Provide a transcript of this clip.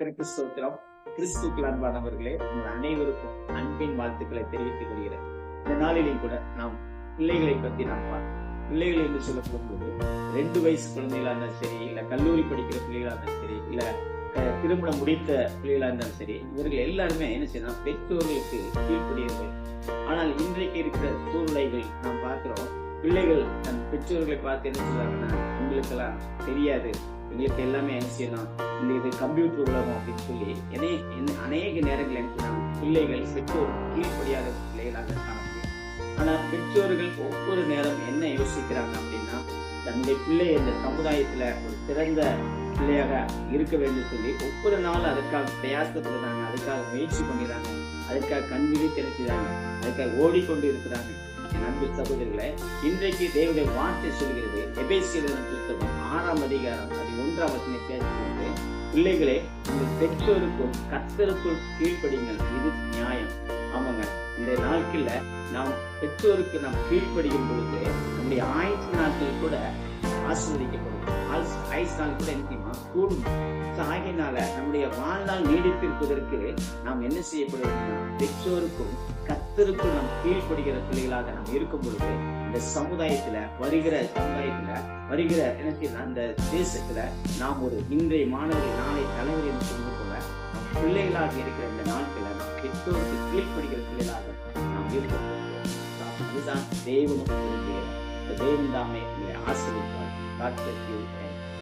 கத்திரிக்கு சூத்திரம் கிறிஸ்துக்கள் அன்பானவர்களே உங்கள் அனைவருக்கும் அன்பின் வாழ்த்துக்களை தெரிவித்துக் கொள்கிறேன். இந்த நாளிலையும் கூட நாம் பிள்ளைகளை பத்தி நாம் பார்ப்போம். பிள்ளைகள் என்று சொல்லப்படும் போது ரெண்டு வயசு குழந்தைகளா இருந்தாலும் சரி இல்ல கல்லூரி படிக்கிற பிள்ளைகளா இருந்தாலும் சரி இல்ல திருமணம் முடித்த பிள்ளைகளா இருந்தாலும் சரி இவர்கள் எல்லாருமே என்ன செய்யணும் பெற்றோர்களுக்கு கீழ்ப்படியவர்கள் ஆனால் இன்றைக்கு இருக்கிற சூழ்நிலைகள் நாம் பார்க்கிறோம் பிள்ளைகள் தன் பெற்றோர்களை பார்த்து என்ன சொல்றாங்கன்னா உங்களுக்கெல்லாம் தெரியாது. எங்களுக்கு எல்லாமே அவசியம் தான். இந்த இது கம்ப்யூட்டர் உலகம் அப்படின்னு சொல்லி என்னை என்ன- அநேக நேரங்கள் என்ன பிள்ளைகள் பெற்றோர் கீழ்ப்படியாத பிள்ளைகளாக காணப்படும் ஆனால் ஆனா பெற்றோர்கள் ஒவ்வொரு நேரம் என்ன யோசிக்கிறாங்க அப்படின்னா தன்னுடைய பிள்ளை இந்த சமுதாயத்துல ஒரு சிறந்த பிள்ளையாக இருக்க வேண்டும் சொல்லி ஒவ்வொரு நாளும் அதுக்காக பிரயாசப்படுறாங்க அதுக்காக முயற்சி பண்ணுறாங்க அதுக்காக கண்விழி தெரிஞ்சுறாங்க அதுக்காக ஓடிக்கொண்டு இருக்கிறாங்க. அன்பு சகோதரிகளை இன்றைக்கு தேவனுடைய வார்த்தை சொல்கிறது எபேசியலின் புத்தகம் ஆறாம் அதிகாரம் அது ஒன்றாம் வசனை பேசுகிறது பிள்ளைகளே உங்கள் பெற்றோருக்கும் கத்தருக்கும் கீழ்ப்படிங்கள் இது நியாயம். ஆமாங்க. இந்த நாட்கள்ல நாம் பெற்றோருக்கு நாம் கீழ்ப்படியும் பொழுது நம்முடைய ஆயுசு நாட்கள் கூட ஆசீர்வதிக்கப்படும். ஆயுசால் நாள் கூட என்ன கூடும் ஆகையினால நம்முடைய வாழ்நாள் நீடித்திருப்பதற்கு நாம் என்ன செய்யப்படுவோம்னா பெற்றோருக்கும் கத்தருக்கும் நாம் கீழ்ப்படுகிற பிள்ளைகளாக நாம் இருக்கும் பொழுது இந்த சமுதாயத்துல வருகிற சமுதாயத்துல வருகிற எனக்கு அந்த தேசத்துல நாம் ஒரு இன்றைய மாணவர்கள் நாளை தலைவர் என்று சொல்வது போல நம் பிள்ளைகளாக இருக்கிற இந்த நாட்களை நாம் பெற்றோருக்கு கீழ்ப்படுகிற பிள்ளைகளாக நாம் இருக்க போகிறோம் the day in the make me ask you for God with you